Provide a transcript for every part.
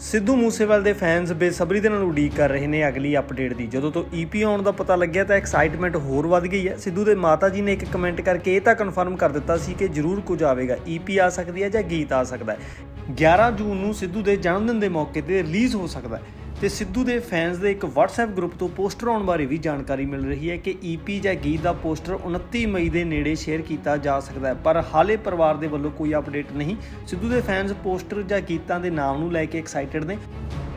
ਸਿੱਧੂ ਮੂਸੇਵਾਲ ਦੇ ਫੈਨਸ ਬੇਸਬਰੀ ਦੇ ਨਾਲ ਉਡੀਕ ਕਰ ਰਹੇ ਨੇ ਅਗਲੀ ਅਪਡੇਟ ਦੀ। ਜਦੋਂ ਤੋਂ ਈਪੀ ਆਉਣ ਦਾ ਪਤਾ ਲੱਗਿਆ ਤਾਂ ਐਕਸਾਈਟਮੈਂਟ ਹੋਰ ਵੱਧ ਗਈ ਹੈ। ਸਿੱਧੂ ਦੇ ਮਾਤਾ ਜੀ ਨੇ ਇੱਕ ਕਮੈਂਟ ਕਰਕੇ ਇਹ ਤਾਂ ਕਨਫਰਮ ਕਰ ਦਿੱਤਾ ਸੀ ਕਿ ਜ਼ਰੂਰ ਕੁਝ ਆਵੇਗਾ। ਈਪੀ ਆ ਸਕਦੀ ਹੈ ਜਾਂ ਗੀਤ ਆ ਸਕਦਾ ਹੈ। 11 ਜੂਨ ਨੂੰ ਸਿੱਧੂ ਦੇ ਜਨਮ ਦਿਨ ਦੇ ਮੌਕੇ ਤੇ ਰਿਲੀਜ਼ ਹੋ ਸਕਦਾ ਹੈ। ਤੇ ਸਿੱਧੂ ਦੇ ਫੈਨਸ ਦੇ ਇੱਕ WhatsApp ਗਰੁੱਪ ਤੋਂ ਪੋਸਟਰ ਆਉਣ ਬਾਰੇ ਵੀ ਜਾਣਕਾਰੀ ਮਿਲ ਰਹੀ ਹੈ ਕਿ ਈਪੀ ਜਾਂ ਗੀਤ ਦਾ ਪੋਸਟਰ 29 ਮਈ ਦੇ ਨੇੜੇ ਸ਼ੇਅਰ ਕੀਤਾ ਜਾ ਸਕਦਾ ਹੈ, ਪਰ ਹਾਲੇ ਪਰਿਵਾਰ ਦੇ ਵੱਲੋਂ ਕੋਈ ਅਪਡੇਟ ਨਹੀਂ। ਸਿੱਧੂ ਦੇ ਫੈਨਸ ਪੋਸਟਰ ਜਾਂ ਗੀਤਾਂ ਦੇ ਨਾਮ ਨੂੰ ਲੈ ਕੇ ਐਕਸਾਈਟਡ ਨੇ।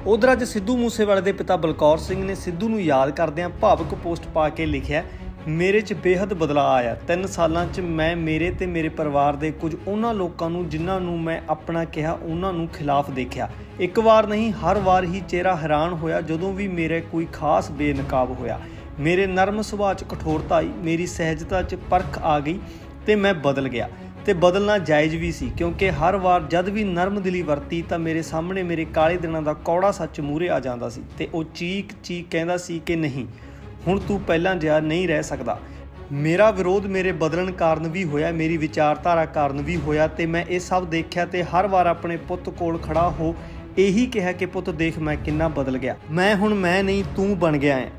ਉਧਰ ਅੱਜ ਸਿੱਧੂ ਮੂਸੇਵਾਲੇ ਦੇ ਪਿਤਾ ਬਲਕੌਰ ਸਿੰਘ ਨੇ ਸਿੱਧੂ ਨੂੰ ਯਾਦ ਕਰਦਿਆਂ ਭਾਵੁਕ ਪੋਸਟ ਪਾ ਕੇ ਲਿਖਿਆ ਮੇਰੇ 'ਚ ਬੇਹੱਦ ਬਦਲਾਅ ਆਇਆ। ਤਿੰਨ ਸਾਲਾਂ 'ਚ ਮੈਂ ਮੇਰੇ ਤੇ ਮੇਰੇ ਪਰਿਵਾਰ ਦੇ ਕੁਝ ਉਹਨਾਂ ਲੋਕਾਂ ਨੂੰ ਜਿਨ੍ਹਾਂ ਨੂੰ ਮੈਂ ਆਪਣਾ ਕਿਹਾ, ਉਹਨਾਂ ਨੂੰ ਖਿਲਾਫ ਦੇਖਿਆ। ਇੱਕ ਵਾਰ ਨਹੀਂ, ਹਰ ਵਾਰ ਹੀ ਚਿਹਰਾ ਹੈਰਾਨ ਹੋਇਆ, ਜਦੋਂ ਵੀ ਮੇਰੇ ਕੋਈ ਖਾਸ ਬੇਨਕਾਬ ਹੋਇਆ। ਮੇਰੇ ਨਰਮ ਸੁਭਾਅ 'ਚ ਕਠੋਰਤਾ ਆਈ, ਮੇਰੀ ਸਹਿਜਤਾ 'ਚ ਪਰਖ ਆ ਗਈ ਤੇ ਮੈਂ ਬਦਲ ਗਿਆ। ਤੇ ਬਦਲਣਾ ਜਾਇਜ਼ ਵੀ ਸੀ, ਕਿਉਂਕਿ ਹਰ ਵਾਰ ਜਦ ਵੀ ਨਰਮ ਦਿਲੀ ਵਰਤੀ ਤਾਂ ਮੇਰੇ ਸਾਹਮਣੇ ਮੇਰੇ ਕਾਲੇ ਦਿਨਾਂ ਦਾ ਕੌੜਾ ਸੱਚ ਮੂਹਰੇ ਆ ਜਾਂਦਾ ਸੀ ਤੇ ਉਹ ਚੀਕ ਚੀਕ ਕਹਿੰਦਾ ਸੀ ਕਿ ਨਹੀਂ। ਹੁਣ ਤੂੰ ਪਹਿਲਾਂ ਜਿਹਾ ਨਹੀਂ ਰਹਿ ਸਕਦਾ। ਮੇਰਾ ਵਿਰੋਧ ਮੇਰੇ ਬਦਲਣ ਕਾਰਨ ਵੀ ਹੋਇਆ, ਮੇਰੀ ਵਿਚਾਰਧਾਰਾ ਕਾਰਨ ਵੀ ਹੋਇਆ ਤੇ ਮੈਂ ਇਹ ਸਭ ਦੇਖਿਆ ਤੇ ਹਰ ਵਾਰ ਆਪਣੇ ਪੁੱਤ ਕੋਲ ਖੜਾ ਹੋ ਇਹੀ ਕਿਹਾ ਕਿ, ਪੁੱਤ ਦੇਖ ਮੈਂ ਕਿੰਨਾ ਬਦਲ ਗਿਆ। ਮੈਂ ਹੁਣ ਮੈਂ ਨਹੀਂ, ਤੂੰ ਬਣ ਗਿਆ ਹੈ।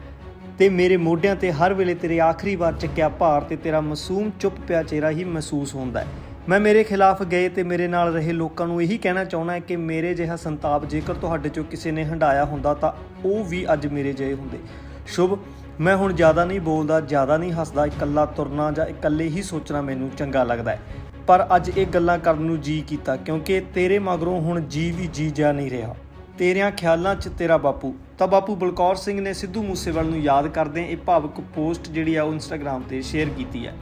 ਤੇ ਮੇਰੇ ਮੋਢਿਆਂ ਤੇ ਹਰ ਵੇਲੇ ਤੇਰੇ ਆਖਰੀ ਵਾਰ ਚੱਕਿਆ ਭਾਰ ਤੇ ਤੇਰਾ ਮਾਸੂਮ ਚੁੱਪ ਪਿਆ ਚਿਹਰਾ ਹੀ ਮਹਿਸੂਸ ਹੁੰਦਾ ਹੈ। ਮੈਂ ਮੇਰੇ ਖਿਲਾਫ ਗਏ ਤੇ ਮੇਰੇ ਨਾਲ ਰਹੇ ਲੋਕਾਂ ਨੂੰ ਇਹੀ ਕਹਿਣਾ ਚਾਹੁੰਦਾ ਹਾਂ ਕਿ ਮੇਰੇ ਜਿਹਾ ਸੰਤਾਪ ਜੇਕਰ ਤੁਹਾਡੇ ਚੋਂ ਕਿਸੇ ਨੇ ਹੰਡਾਇਆ ਹੁੰਦਾ ਤਾਂ ਉਹ ਵੀ ਅੱਜ ਮੇਰੇ ਜਿਹੇ ਹੁੰਦੇ। ਸ਼ੁਭ, ਮੈਂ ਹੁਣ ਜ਼ਿਆਦਾ ਨਹੀਂ ਬੋਲਦਾ, ਜ਼ਿਆਦਾ ਨਹੀਂ ਹੱਸਦਾ, ਇਕੱਲਾ ਤੁਰਨਾ ਜਾਂ ਇਕੱਲੇ ਹੀ ਸੋਚਣਾ ਮੈਨੂੰ ਚੰਗਾ ਲੱਗਦਾ ਹੈ। ਪਰ ਅੱਜ ਇਹ ਗੱਲਾਂ ਕਰਨ ਨੂੰ ਜੀ ਕੀਤਾ, ਕਿਉਂਕਿ ਤੇਰੇ ਮਗਰੋਂ ਹੁਣ ਜੀ ਵੀ ਜੀ ਜਾ ਨਹੀਂ ਰਿਹਾ। ਤੇਰਿਆਂ ਖਿਆਲਾਂ 'ਚ ਤੇਰਾ ਬਾਪੂ। ਤਾਂ ਬਾਪੂ ਬਲਕੌਰ ਸਿੰਘ ਨੇ ਸਿੱਧੂ ਮੂਸੇਵਾਲ ਨੂੰ ਯਾਦ ਕਰਦੇ ਇਹ ਭਾਵਕ ਪੋਸਟ ਜਿਹੜੀ ਆ ਉਹ ਇੰਸਟਾਗ੍ਰam ਤੇ ਸ਼ੇਅਰ ਕੀਤੀ ਹੈ।